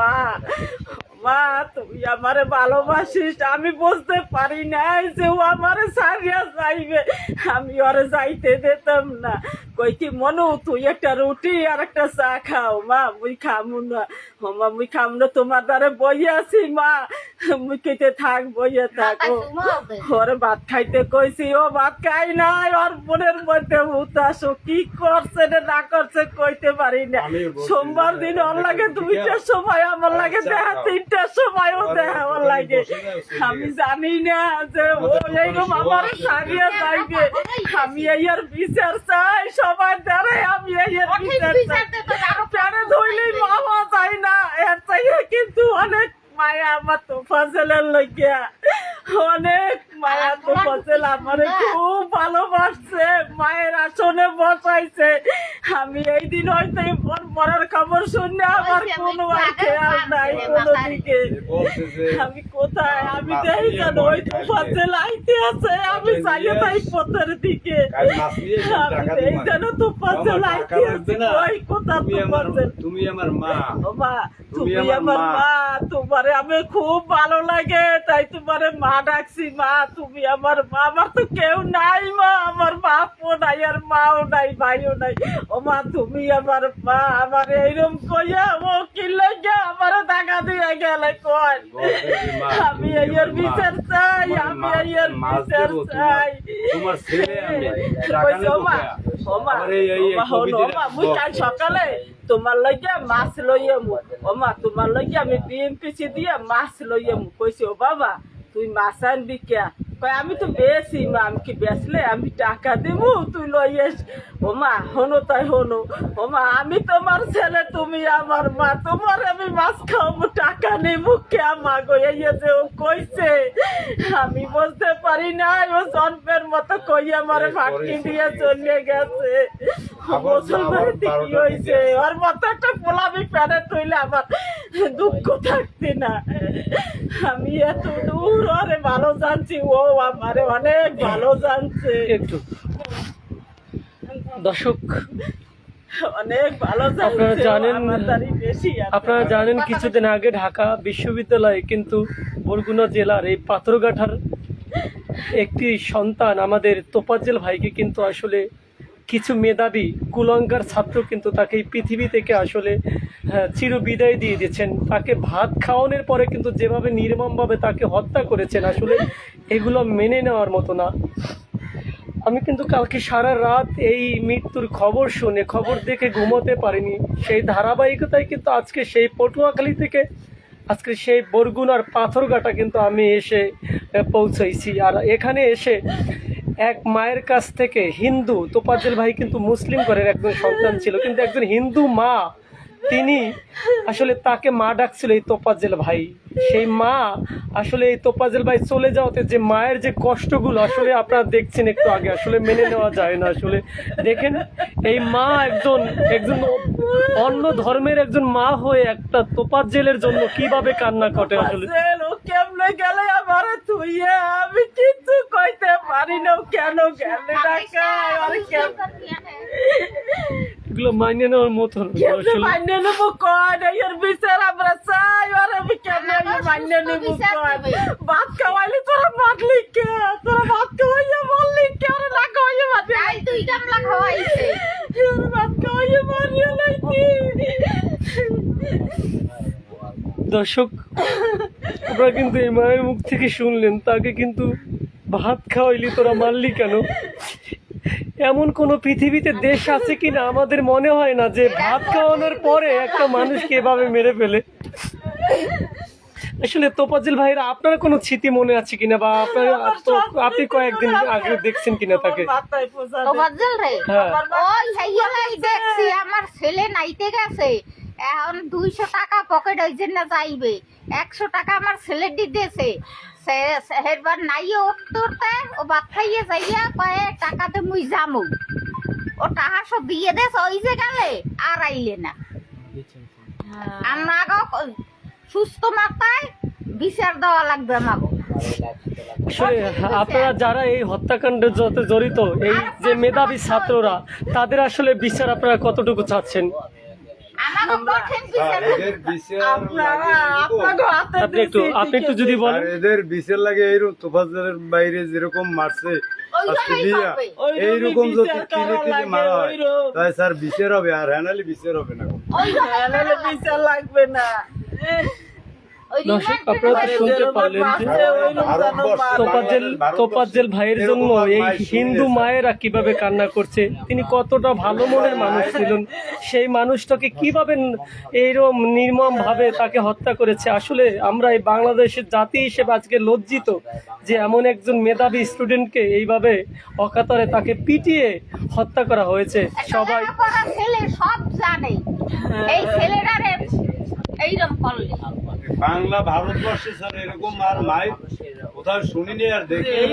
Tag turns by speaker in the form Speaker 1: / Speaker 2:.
Speaker 1: মা মা, তুমি আমারে ভালোবাসিস। আমি বুঝতে পারি নাই যে ও আমারে সারিয়া যাইবে। আমি ওরে যাইতে দিতাম না। কই কি মনু, তুই একটা রুটি আর একটা চা খাও। মা, মুই খামু না। মা, মুই খামু না, তোমার দ্বারে বই আছি মা। কেটে থাক বইয়ে থাকো। ওরে ভাত খাইতে কইছি ও ভাত খাই নাই ওর মনের মধ্যে উতাস কি করছে না করছে কইতে পারি না। সোমবার দিন ওর লাগে দুইটার সময় আমার লাগে
Speaker 2: আচ্ছা,
Speaker 1: দেখা। তিনটার সময় ও দেখা আমার
Speaker 2: ওখানে
Speaker 1: লাগে। আমি জানি না যে ও
Speaker 2: আমাদের
Speaker 1: এইরকম আমার সারিয়ে যাইবে। আমি এই আর বিচার চাই সবার দ্বারা আমি এই আর বিচার চাই। প্যারে ধরলেই মামা চাই না এর চাইয়ে কিন্তু অনেক মায়া আমার তো অনেক মায়া তো ফসল আমারে খুব ভালোবাসছে মায়ের আসনে বসাইছে। আমি এই দিন হয়তো ওর মরার খবর শুনলে আমার কোনো আর খেয়াল নাই কোনো দিকে। আমি কোথায়? আমি দেই জানো ওই তো ফজল আইতে আছে আমি চাইলে তাই পথের দিকে। আমি
Speaker 2: টাকা
Speaker 1: দেই
Speaker 2: দিবা।
Speaker 1: জানো তো ফজল
Speaker 2: আমার
Speaker 1: আইতে
Speaker 2: টাকা
Speaker 1: আছে ওই কোথা
Speaker 2: তুমি আমার
Speaker 1: ফজল
Speaker 2: তুমি আমার মা।
Speaker 1: মা
Speaker 2: তুমি আমার। মা
Speaker 1: তোমারে আমি খুব ভালো লাগে তাই তোমারে মা ডাকছি মা তুমি আমার মা। আমার তো কেউ নাই মা আমার বাপও নাই আর মাও নাই ভাইও নাই। ও মা তুমি আমার মা আমার এইরকম কইয়া ও কি লাগে আমার টাকা দিয়ে গেলে
Speaker 2: মা,
Speaker 1: আমি এর বিচার চাই আমি এর বিচার চাই।
Speaker 2: তোমার ছেলে আমি টাকা
Speaker 1: কইছে,
Speaker 2: নেব
Speaker 1: ও মা,
Speaker 2: কোথায়?
Speaker 1: ও মা,
Speaker 2: আমার এই- এই-
Speaker 1: ও
Speaker 2: এই
Speaker 1: মা, হনো, ও
Speaker 2: কবিতার
Speaker 1: মা, মুই কাল। সকালে তোমার লইয়া মাছ লইয়া মু ও মা তোমার লইয়া আমি পিছি দিয়া মাছ লইয়া মু। কইছি ও বাবা তুই মাছ আনবি কে? কয় আমি তো বেশি মা আমি কি বেচলে আমি টাকা দিব তুই লইয়াস ও মা হনো তাই হনো। ও মা আমি তোমার ছেলে তুমি আমার মা তোমার আমি মাছ খাওয়াবো টাকা নেব কে মা গো এই যে ও কইছে আমি বলতে পারি না ও জন্মের মতো কই আমার ফাটকি দিয়ে চলে গেছে। মুসলমান কি হয়েছে ওর মতো একটা পোলামি প্যানে তুইলে আমার দুঃখ থাকতে না। আমি এত দূর ওরে ভালো জানছি। ও আমারে অনেক ভালো জানছে।
Speaker 3: একটু। দর্শক
Speaker 1: অনেক ভালো
Speaker 3: আপনারা জানেন-
Speaker 1: বেশি
Speaker 3: আপনারা জানেন কিছুদিন আগে ঢাকা বিশ্ববিদ্যালয়ে কিন্তু বরগুনা জেলার এই পাথরঘাটার একটি সন্তান আমাদের তোপাজ্জেল ভাইকে কিন্তু আসলে কিছু মেধাবী কুলঙ্কার ছাত্র কিন্তু তাকে এই পৃথিবী থেকে আসলে হ্যাঁ, চির বিদায় দিয়ে দিয়েছেন। তাকে ভাত খাওয়ানোর পরে কিন্তু যেভাবে নির্মমভাবে তাকে হত্যা করেছেন আসলে এগুলো মেনে নেওয়ার মতো না। আমি কিন্তু কালকে সারা রাত এই মৃত্যুর খবর শুনে খবর দেখে ঘুমোতে পারিনি। সেই ধারাবাহিকতায় কিন্তু আজকে সেই পটুয়াখালী থেকে আজকে সেই বরগুনার পাথরঘাটা কিন্তু আমি এসে পৌঁছাইছি। আর এখানে এসে এক মায়ের কাছ থেকে হিন্দু তোপাজ্জেল ভাই কিন্তু মুসলিম ঘরের একজন সন্তান ছিল, কিন্তু একজন হিন্দু মা, তিনি আসলে তাকে মা ডাকছিল এই তোপাজ্জেল ভাই। সেই মা আসলে এই তোপাজ্জেল ভাই চলে যাওয়াতে যে মায়ের যে কষ্টগুলো, আসলে আপনারা দেখছেন একটু আগে, আসলে মেনে নেওয়া যায় না, আসলে দেখেন, এই মা একজন একজন অন্য ধর্মের একজন মা হয়ে একটা তোপাজ্জেলের জন্য কীভাবে কান্না করে, আসলে?
Speaker 1: কেমনে গেলে আমার তুইয়া? আমি কিচ্ছু কইতে পারি না কেন গেলে ঢাকায় আর কেমনে
Speaker 3: এগুলো মাইনে নেওয়ার মতো না
Speaker 1: কেমনে
Speaker 3: আসলে।
Speaker 1: মান্য নেব কন এর বিচার আমরা চাই। আর আমি কেমনে মান্য নেব কন ভাত খাওয়াইলি তোরা মারলি কে? তোরা ভাত খাওয়াইয়া বললি কে? আর না খাওয়াইয়া মারলি
Speaker 4: আই গামলা খাওয়াইছে।
Speaker 1: ভাত খাওয়াইয়া মারিয়া লাইছি
Speaker 3: দর্শক আপনারা কিন্তু এই মায়ের মুখ থেকে শুনলেন তাকে কিন্তু ভাত খাওয়াইলি তোরা মারলি কেন? এমন কোন পৃথিবীতে দেশ আছে কিনা আমাদের মনে হয় না যে ভাত খাওয়ানোর পরে একটা মানুষকে এভাবে মেরে ফেলে। আসলে তোপাজিল ভাইরা আপনার কোনো স্মৃতি মনে আছে কিনা বা আপনার আপনি কয়েকদিন আগে দেখছেন কিনা তাকে?
Speaker 4: রে
Speaker 3: হ্যাঁ।
Speaker 4: ওই দেখছি আমার ছেলে নাইতে গেছে। এখন দুইশো টাকা পকেট হয়েছে না যাইবে। একশো টাকা আমার ছেলে দিতেছে হেরবার নাইয়ে উঠতে ও ভাত যাইয়া কয়ে টাকাতে মুই যামু। ও টাকা সব দিয়ে দেস ওই যে গেলে, আর আইলে না। আমরা সুস্থ মাথায় বিচার দেওয়া লাগবে আমাকে
Speaker 3: আপনারা যারা এই হত্যাকাণ্ডের সাথে জড়িত, এই যে মেধাবী ছাত্ররা, তাদের আসলে বিচার আপনারা কতটুকু চাচ্ছেন? আপনি একটু আপনি একটু যদি বলেন।
Speaker 2: এদের বিচার লাগে এইরকম তোফাজ্জলের বাইরে যেরকম মারছে এইরকম যদি কিনে
Speaker 1: লাগে,
Speaker 2: মারা হয়। তাই স্যার বিচার হবে আর হ্যানালি বিচার হবে না।
Speaker 1: হ্যানালি বিচার লাগবে না।
Speaker 3: দর্শক, আপনারা তো শুনতে। পারলেন তোপাজেল তোপাজেল ভাইয়ের জন্য এই হিন্দু মায়েরা কীভাবে কান্না করছে তিনি কতটা ভালো মনের মানুষ ছিলেন সেই মানুষটাকে কীভাবে এইরকম নির্মম ভাবে তাকে হত্যা করেছে। আসলে আমরা এই বাংলাদেশের জাতি হিসেবে আজকে লজ্জিত যে এমন একজন মেধাবী স্টুডেন্টকে এইভাবে অকাতরে তাকে পিটিয়ে হত্যা করা হয়েছে। সবাই
Speaker 4: সব জানে এই ছেলেটারে এইরকম করলে
Speaker 2: বাংলা ভারতবর্ষে স্যার এরকম আর মাই কোথাও শুনিনি আর দেখিনি